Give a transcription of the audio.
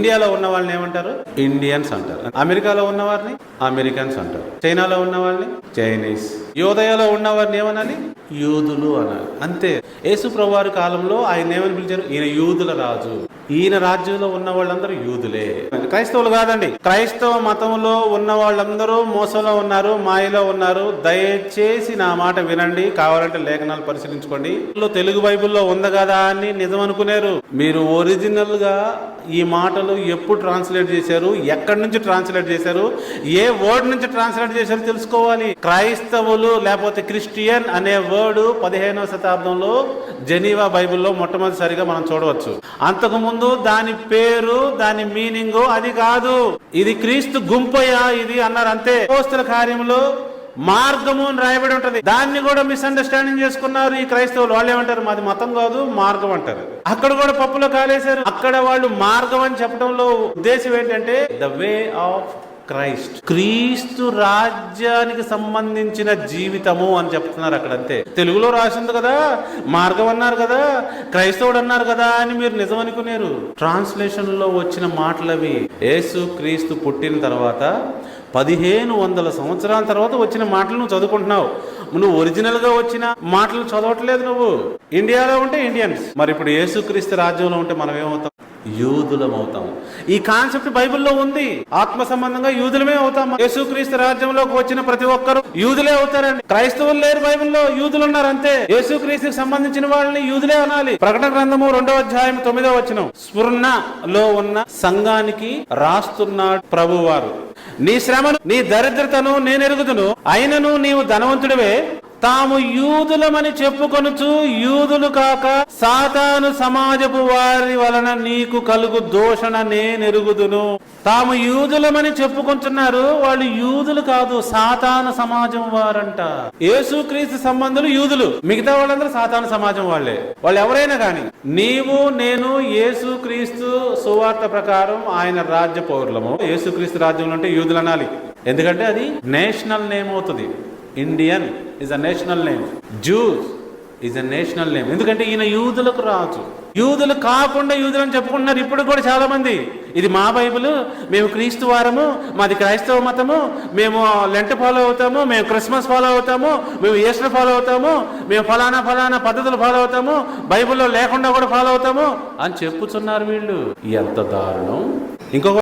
ఇండియాలో ఉన్న వాళ్ళని ఏమంటారు? ఇండియన్స్ అంటారు. అమెరికాలో ఉన్న వారిని అమెరికన్స్ అంటారు. చైనాలో ఉన్న వాళ్ళని చైనీస్ యోదయలో ఉన్న వారిని ఏమనాలి? యూదులు అనాలి. అంతే. యేసు ప్రభువారి కాలంలో ఆయన ఏమని పిలిచారు? ఈయన యూదుల రాజు. ఈయన రాజ్యంలో ఉన్న వాళ్ళందరూ యూదులే. క్రైస్తవులు కాదండి. క్రైస్తవ మతంలో ఉన్న వాళ్ళందరూ మోసంలో ఉన్నారు మాయలో ఉన్నారు. దయచేసి నా మాట వినండి. కావాలంటే లేఖనాలు పరిశీలించుకోండి. తెలుగు బైబిల్లో ఉంది కదా అని నిజం అనుకునేరు. మీరు ఒరిజినల్గా ఈ మాటలు ఎప్పుడు ట్రాన్స్లేట్ చేశారు? ఎక్కడి నుంచి ట్రాన్స్లేట్ చేశారు? ఏ వర్డ్ నుంచి ట్రాన్స్లేట్ చేశారు తెలుసుకోవాలి. క్రైస్తవులు లేకపోతే క్రిస్టియన్ అనే వర్డ్ పదిహేనవ శతాబ్దంలో జెనీవా బైబిల్లో మొట్టమొదటిసారిగా మనం చూడవచ్చు. అంతకుముందు దాని పేరు దాని మీనింగ్ అది కాదు. ఇది క్రీస్తు గుంపయ్యా ఇది అన్నారు అంతే పోస్తుల కార్యంలో మార్గము అని రాయబడి ఉంటది. దాన్ని కూడా మిస్అండర్స్టాండింగ్ చేసుకున్నారు ఈ క్రైస్తవులు. వాళ్ళు ఏమంటారు? మాది మతం కాదు మార్గం అంటారు. అక్కడ కూడా పప్పులో కాలేశారు. అక్కడ వాళ్ళు మార్గం అని చెప్పడంలో ఉద్దేశం ఏంటంటే ద వే ఆఫ్ క్రైస్ట్. క్రీస్తు రాజ్యానికి సంబంధించిన జీవితము అని చెప్తున్నారు అక్కడ అంతే తెలుగులో రాసింది కదా మార్గం అన్నారు కదా క్రైస్తవుడు అన్నారు కదా అని మీరు నిజం అనుకునేరు ట్రాన్స్లేషన్లో వచ్చిన మాటలవి యేసు క్రీస్తు పుట్టిన తర్వాత పదిహేను వందల సంవత్సరాల తర్వాత వచ్చిన మాటలు నువ్వు చదువుకుంటున్నావు. నువ్వు ఒరిజినల్గా వచ్చిన మాటలు చదవట్లేదు నువ్వు. ఇండియాలో ఉంటే ఇండియన్స్. మరి ఇప్పుడు యేసుక్రీస్తు రాజ్యంలో ఉంటే మనం ఏమవుతాం యూదులం ఈ కాన్సెప్ట్ బైబిల్లో ఉంది. ఆత్మ సంబంధంగా యూదులమే అవుతాము. యేసుక్రీస్తు రాజ్యంలోకి వచ్చిన ప్రతి ఒక్కరు యూదులే అవుతారండి. క్రైస్తవులు లేరు బైబిల్లో యూదులు ఉన్నారు అంతే యేసుక్రీస్తుకి సంబంధించిన వాళ్ళని యూదులే అనాలి. ప్రకటన గ్రంథము రెండవ అధ్యాయం తొమ్మిదో వచ్చిన స్ఫుర్ణలో ఉన్న సంఘానికి రాస్తున్నాడు ప్రభువారు. నీ శ్రమను నీ దరిద్రతను నేను ఎరుగుదును అయినను నీవు ధనవంతుడివే. తాము యూదులమని చెప్పుకొనుచు యూదులు కాక సాతాను సమాజపు వారి వలన నీకు కలుగు దోషణ నేనెరుగుదును. తాము యూదులమని చెప్పుకుంటున్నారు వాళ్ళు యూదులు కాదు సాతాను సమాజం వారంట. యేసుక్రీస్తు సంబంధులు యూదులు. మిగతా వాళ్ళందరూ సాతాను సమాజం వాళ్ళే. వాళ్ళు ఎవరైనా కానీ నీవు నేను యేసుక్రీస్తు సువార్త ప్రకారం ఆయన రాజ్య పౌరులము. యేసుక్రీస్తు రాజ్యంలో అంటే యూదులు అనాలి. ఎందుకంటే అది నేషనల్ నేమ్ అవుతుంది. Indian is a national name Jews is a national name ఎందుకంటే ఈయన యూదులకు రాజు. యూదులు కాకుండా యూదులు అని చెప్పుకుంటున్నారు ఇప్పుడు కూడా చాలా మంది ఇది మా బైబిల్ మేము క్రీస్తు వారము మాది క్రైస్తవ మతము మేము లెంట్ ఫాలో అవుతాము మేము క్రిస్మస్ ఫాలో అవుతాము మేము ఈస్టర్ ఫాలో అవుతాము మేము ఫలానా ఫలానా పద్ధతులు ఫాలో అవుతాము బైబిల్లో లేకుండా కూడా ఫాలో అవుతాము అని చెప్పుచున్నారు వీళ్ళు. ఎంత దారుణం. ఇంకొక